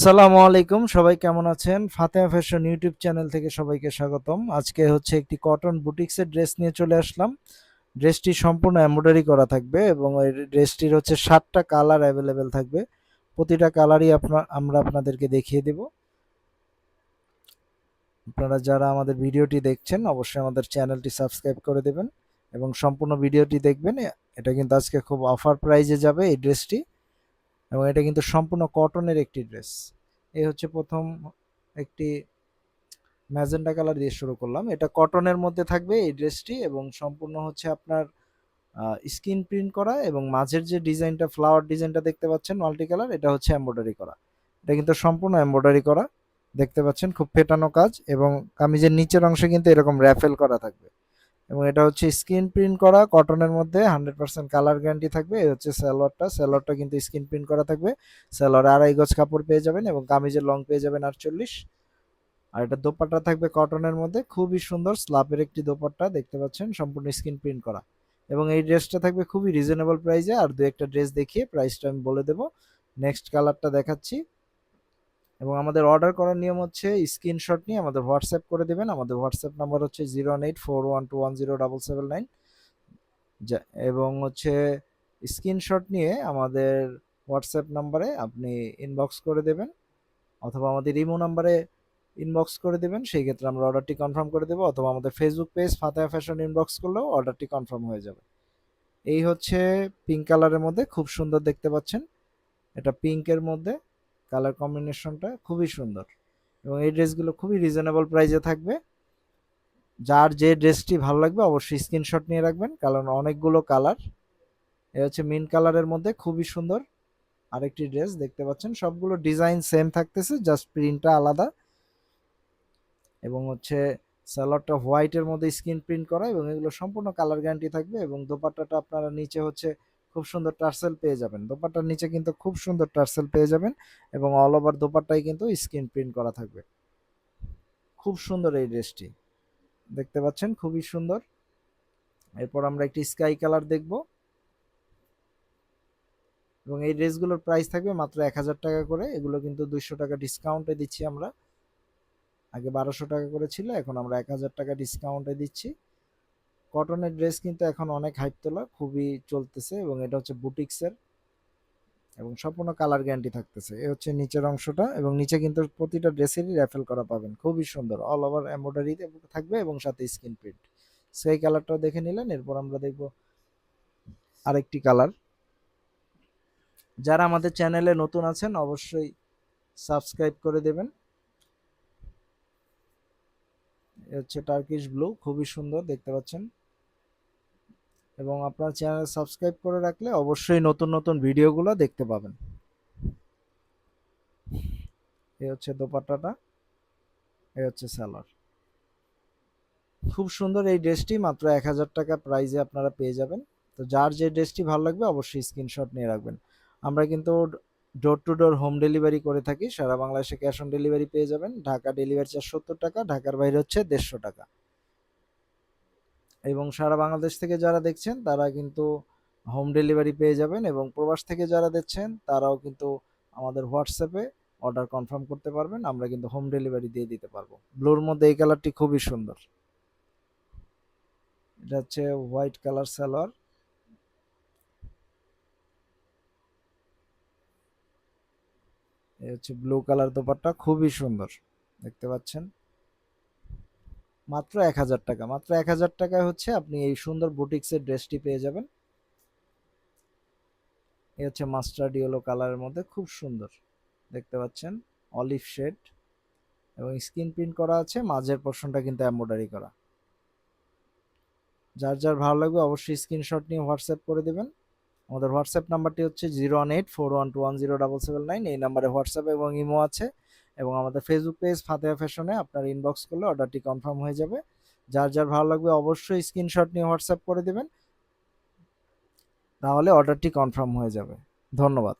আসসালামু আলাইকুম, সবাই কেমন আছেন? ফাতেমা ফ্যাশন ইউটিউব চ্যানেল থেকে সবাইকে স্বাগতম। আজকে হচ্ছে একটি কটন বুটিক্সের ড্রেস নিয়ে চলে আসলাম। ড্রেসটি সম্পূর্ণ এমব্রয়ডারি করা থাকবে এবং এই ড্রেসটির হচ্ছে সাতটা কালার অ্যাভেলেবেল থাকবে। প্রতিটা কালারই আপনার আমরা আপনাদেরকে দেখিয়ে দেব। আপনারা যারা আমাদের ভিডিওটি দেখছেন, অবশ্যই আমাদের চ্যানেলটি সাবস্ক্রাইব করে দেবেন এবং সম্পূর্ণ ভিডিওটি দেখবেন। এটা কিন্তু আজকে খুব অফার প্রাইজে যাবে এই ড্রেসটি। এবং এটা কিন্তু সম্পূর্ণ কটনের একটি ড্রেস এই হচ্ছে প্রথম একটি ম্যাজেন্টা কালার দিয়ে শুরু করলাম। এটা কটনের মধ্যে থাকবে এই ড্রেসটি এবং সম্পূর্ণ হচ্ছে আপনার স্কিন প্রিন্ট করা এবং মাঝের যে ডিজাইনটা ফ্লাওয়ার ডিজাইনটা দেখতে পাচ্ছেন মাল্টি কালার এটা হচ্ছে এমব্রয়ডারি করা। এটা কিন্তু সম্পূর্ণ এমব্রয়ডারি করা। দেখতে পাচ্ছেন, খুব ফেটানো কাজ এবং কামিজের নিচের অংশে কিন্তু এরকম র্যাফেল করা থাকবে। এবং এটা হচ্ছে স্ক্রিন প্রিন্ট করা, কটনের মধ্যে হান্ড্রেড পার্সেন্ট কালার গ্যারান্টি থাকবে। এই হচ্ছে স্যালোয়ারটা স্যালোয়ারটা কিন্তু স্ক্রিন প্রিন্ট করা থাকবে। স্যালোয়ার আড়াই গজ কাপড় পেয়ে যাবেন এবং কামিজের লং পেয়ে যাবেন আটচল্লিশ। আর এটা দোপাট্টা থাকবে কটনের মধ্যে। খুবই সুন্দর স্লাপের একটি দোপাট্টা, দেখতে পাচ্ছেন, সম্পূর্ণ স্ক্রিন প্রিন্ট করা। এবং এই ড্রেসটা থাকবে খুবই রিজনেবল প্রাইসে। আর দু একটা ড্রেস দেখিয়ে প্রাইসটা আমি বলে দেবো। নেক্সট কালারটা দেখাচ্ছি। এবং আমাদের অর্ডার করার নিয়ম হচ্ছে স্ক্রিনশট নিয়ে আমাদের হোয়াটসঅ্যাপ করে দেবেন। আমাদের হোয়াটসঅ্যাপ নাম্বার হচ্ছে zero eight four one two one zero double seven nine এবং হচ্ছে স্ক্রিনশট নিয়ে আমাদের হোয়াটসঅ্যাপ নাম্বারে আপনি ইনবক্স করে দেবেন, অথবা আমাদের ইমো নাম্বারে ইনবক্স করে দেবেন। সেই ক্ষেত্রে আমরা অর্ডারটি কনফার্ম করে দেবো, অথবা আমাদের Facebook page Fateha fashion inbox করলেও অর্ডারটি কনফার্ম হয়ে যাবে। এই হচ্ছে পিঙ্ক কালারের মধ্যে, খুব সুন্দর দেখতে পাচ্ছেন। এটা পিঙ্কের মধ্যে। কালার কম্বিনেশনটা খুবই সুন্দর। এবং এই ড্রেসগুলো খুবই রিজনেবল প্রাইসে থাকবে। যার যে ড্রেসটি ভালো লাগবে অবশ্যই স্ক্রিনশট নিয়ে রাখবেন, কারণ অনেকগুলো কালার। এ হচ্ছে মিন কালারের মধ্যে খুবই সুন্দর আরেকটি ড্রেস, দেখতে পাচ্ছেন? সবগুলো ডিজাইন সেম থাকতেছে জাস্ট প্রিন্টটা আলাদা। এবং হচ্ছে স্যালাডটা হোয়াইটের মধ্যে স্ক্রিন প্রিন্ট করা এবং এগুলো সম্পূর্ণ কালার গ্যারান্টি থাকবে এবং দোপাট্টাটা আপনারা নিচে হচ্ছে খুব সুন্দর টার্সেল পেয়ে যাবেন। দোপাট্টার নিচে কিন্তু খুব সুন্দর টার্সেল পেয়ে যাবেন এবং অল ওভার দোপাট্টাই কিন্তু স্ক্রিন প্রিন্ট করা থাকবে। খুব সুন্দর এই ড্রেসটি। দেখতে পাচ্ছেন? খুবই সুন্দর। এরপর আমরা একটি স্কাই কালার দেখব। এবং এই ড্রেসগুলোর প্রাইস থাকবে মাত্র এক হাজার টাকা করে। এগুলো কিন্তু দুইশো টাকা ডিসকাউন্টে দিচ্ছি আমরা। আগে বারোশো টাকা করে ছিল, এখন আমরা এক হাজার টাকা ডিসকাউন্টে দিচ্ছি। কটনের ড্রেস কিন্তু এখন অনেক হাইপ তোলা খুবই চলতেছে এবং এটা হচ্ছে বুটিক্সের এবং সম্পূর্ণ কালার গ্যারান্টি থাকতেছে। এ হচ্ছে নিচের অংশটা এবং নিচে কিন্তু প্রতিটা ড্রেসেরই র্যাফেল করা পাবেন। খুবই সুন্দর অল ওভার এমব্রয়ডারি থাকবে এবং সাথে স্কিন প্রিন্ট সেই কালারটাও দেখে নিলেন, এরপর আমরা দেখব আরেকটি কালার যারা আমাদের চ্যানেলে নতুন আছেন, অবশ্যই সাবস্ক্রাইব করে দেবেন। এ হচ্ছে টার্কিশ ব্লু খুবই সুন্দর, দেখতে পাচ্ছেন। এবং আপনার চ্যানেল সাবস্ক্রাইব করে রাখলে অবশ্যই নতুন নতুন ভিডিওগুলো দেখতে পাবেন। এই হচ্ছে দোপাট্টাটা, এই হচ্ছে স্যালার খুব সুন্দর এই ড্রেসটি, মাত্র এক হাজার টাকা প্রাইজে আপনারা পেয়ে যাবেন। তো যার যে ড্রেসটি ভালো লাগবে অবশ্যই স্ক্রিনশট নিয়ে রাখবেন। আমরা কিন্তু door to door home delivery করে থাকি, সারা বাংলাদেশে ক্যাশ অন ডেলিভারি পেয়ে যাবেন। ঢাকা ডেলিভারি সত্তর টাকা, ঢাকার বাইরে হচ্ছে দেড়শো টাকা। এবং সারা বাংলাদেশ থেকে যারা দেখছেন, তারা কিন্তু হোম ডেলিভারি পেয়ে যাবেন এবং প্রবাস থেকে যারা দেখছেন, তারাও কিন্তু আমাদের হোয়াটসঅ্যাপে অর্ডার কনফার্ম করতে পারবেন। আমরা কিন্তু হোম ডেলিভারি দিয়ে দিতে পারব। ব্লুর মধ্যে এই কালারটি খুবই সুন্দর। এটা হচ্ছে হোয়াইট কালার সালোয়ার এই হচ্ছে ব্লু কালার দোপাট্টা, খুবই সুন্দর। দেখতে পাচ্ছেন? মাত্র এক হাজার টাকা। মাত্র এক হাজার টাকায় হচ্ছে আপনি এই সুন্দর বুটিক্সের ড্রেসটি পেয়ে যাবেন। এই হচ্ছে মাস্টার্ড ইয়েলো কালারের মধ্যে, খুব সুন্দর। দেখতে পাচ্ছেন, অলিভ শেড এবং স্ক্রিন প্রিন্ট করা আছে, মাঝের পোর্শনটা কিন্তু এমব্রয়ডারি করা। যার যার ভালো লাগবে অবশ্যই স্ক্রিনশট নিয়ে হোয়াটসঅ্যাপ করে দেবেন। আমাদের হোয়াটসঅ্যাপ নাম্বারটি হচ্ছে zero one eight four one two one zero double seven nine এই নাম্বারে হোয়াটসঅ্যাপ এবং ইমো আছে। এবং আমাদের ফেসবুক পেজ ফাতেহা ফ্যাশনে আপনার ইনবক্স করলে অর্ডারটি কনফার্ম হয়ে যাবে। যার যার ভালো লাগবে অবশ্যই স্ক্রিনশট নিয়ে হোয়াটসঅ্যাপ করে দেবেন। তাহলে অর্ডারটি কনফার্ম হয়ে যাবে। ধন্যবাদ।